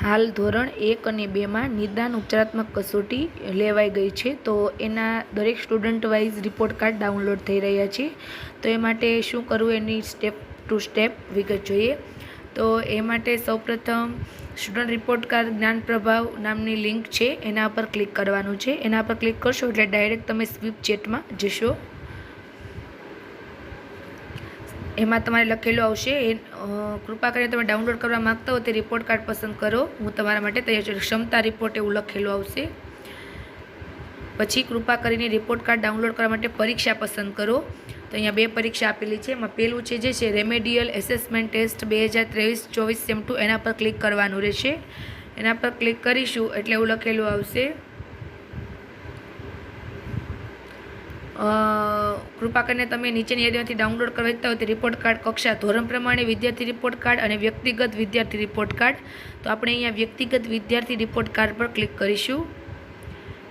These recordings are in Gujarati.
હાલ ધોરણ એક અને બેમાં નિદાન ઉપચારાત્મક કસોટી લેવાઈ ગઈ છે. તો એના દરેક student wise report card download થઈ રહ્યા છે. તો એ માટે શું કરવું એની સ્ટેપ ટુ સ્ટેપ વિગત જોઈએ. તો એ માટે સૌપ્રથમ સ્ટુડન્ટ રિપોર્ટ કાર્ડ જ્ઞાન પ્રભાવ નામની લિંક છે. એના પર ક્લિક કરવાનું છે. એના પર ક્લિક કરશો એટલે ડાયરેક્ટ તમે સ્વીપ ચેટમાં જશો. એમાં તમારે લખેલું આવશે, એ કૃપા કરીને તમે ડાઉનલોડ કરવા માગતા હો તે રિપોર્ટ કાર્ડ પસંદ કરો. હું તમારા માટે તૈયાર છું. ક્ષમતા રિપોર્ટ એવું લખેલું આવશે. પછી કૃપા કરીને રિપોર્ટ કાર્ડ ડાઉનલોડ કરવા માટે પરીક્ષા પસંદ કરો. તો અહીંયા બે પરીક્ષા આપેલી છે. એમાં પહેલું છે જે છે રેમેડિયલ એસેસમેન્ટ ટેસ્ટ બે હજાર ત્રેવીસ ચોવીસ સેમ ટુ એના પર ક્લિક કરવાનું રહેશે. એના પર ક્લિક કરીશું એટલે એવું લખેલું આવશે. કૃપા કરીને તમે નીચેની યાદીમાંથી ડાઉનલોડ કરવા ઇચ્છતા હોય તો રિપોર્ટ કાર્ડ કક્ષા ધોરણ પ્રમાણે વિદ્યાર્થી રિપોર્ટ કાર્ડ અને વ્યક્તિગત વિદ્યાર્થી રિપોર્ટ કાર્ડ તો આપણે અહીંયા વ્યક્તિગત વિદ્યાર્થી રિપોર્ટ કાર્ડ પર ક્લિક કરીશું.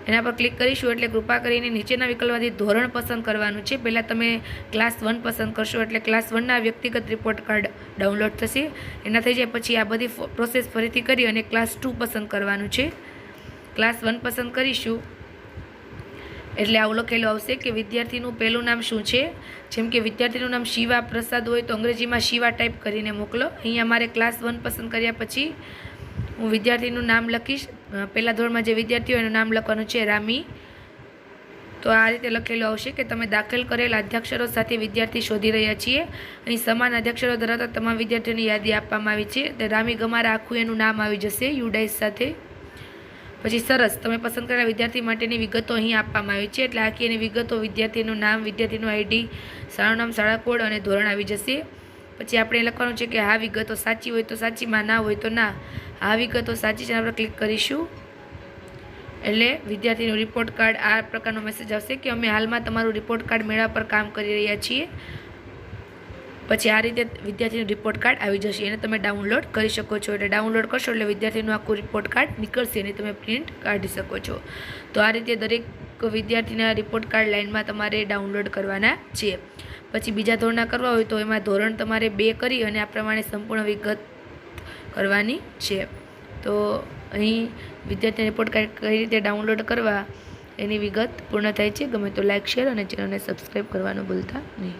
એના પર ક્લિક કરીશું એટલે કૃપા કરીને નીચેના વિકલ્પમાંથી ધોરણ પસંદ કરવાનું છે. પહેલાં તમે ક્લાસ વન પસંદ કરશો એટલે ક્લાસ વનના વ્યક્તિગત રિપોર્ટ કાર્ડ ડાઉનલોડ થશે. એના થઈ જાય પછી આ બધી પ્રોસેસ ફરીથી કરી અને ક્લાસ ટુ પસંદ કરવાનું છે. ક્લાસ વન પસંદ કરીશું. એટલે આવું લખેલું આવશે કે વિદ્યાર્થીનું પહેલું નામ શું છે? જેમ કે વિદ્યાર્થીનું નામ શિવા પ્રસાદ હોય તો અંગ્રેજીમાં શિવા ટાઈપ કરીને મોકલો. અહીંયા મારે ક્લાસ વન પસંદ કર્યા પછી હું વિદ્યાર્થીનું નામ લખીશ. પહેલાં ધોરણમાં જે વિદ્યાર્થી હોય એનું નામ લખવાનું છે રામી. તો આ રીતે લખેલું આવશે કે તમે દાખલ કરેલ આદ્યાક્ષરો સાથે વિદ્યાર્થી શોધી રહ્યા છીએ. અહીં સમાન આદ્યાક્ષરો ધરાવતા તમામ વિદ્યાર્થીઓની યાદી આપવામાં આવી છે. રામી ગમારા આખું એનું નામ આવી જશે યુડાઇસ સાથે. પછી સરસ, તમે પસંદ કરેલા વિદ્યાર્થી માટેની વિગતો અહીં આપવામાં આવી છે. એટલે આખી એની વિગતો વિદ્યાર્થીનું નામ, વિદ્યાર્થીનું આઈડી, શાળાનું નામ, શાળા કોડ અને ધોરણ આવી જશે. પછી આપણે લખવાનું છે કે આ વિગતો સાચી હોય તો સાચીમાં, ના હોય તો ના. આ વિગતો સાચી છે પર ક્લિક કરીશું. એટલે વિદ્યાર્થીનું રિપોર્ટ કાર્ડ આ પ્રકારનો મેસેજ આવશે કે અમે હાલમાં તમારું રિપોર્ટ કાર્ડ મેળવવા પર કામ કરી રહ્યા છીએ. પછી આ રીતે વિદ્યાર્થીનું રિપોર્ટ કાર્ડ આવી જશે. એને તમે ડાઉનલોડ કરી શકો છો. એટલે ડાઉનલોડ કરશો એટલે વિદ્યાર્થીનું આખું રિપોર્ટ કાર્ડ નીકળશે અને તમે પ્રિન્ટ કાઢી શકો છો. તો આ રીતે દરેક વિદ્યાર્થીના રિપોર્ટ કાર્ડ લાઇનમાં તમારે ડાઉનલોડ કરવાના છે. પછી બીજા ધોરણના કરવા હોય તો એમાં ધોરણ તમારે બે કરી અને આ પ્રમાણે સંપૂર્ણ વિગત કરવાની છે. તો અહીં વિદ્યાર્થી રિપોર્ટ કાર્ડ કઈ રીતે ડાઉનલોડ કરવા એની વિગત પૂર્ણ થાય છે. ગમે તો લાઇક શેર અને ચેનલને સબસ્ક્રાઈબ કરવાનું ભૂલતા નહીં.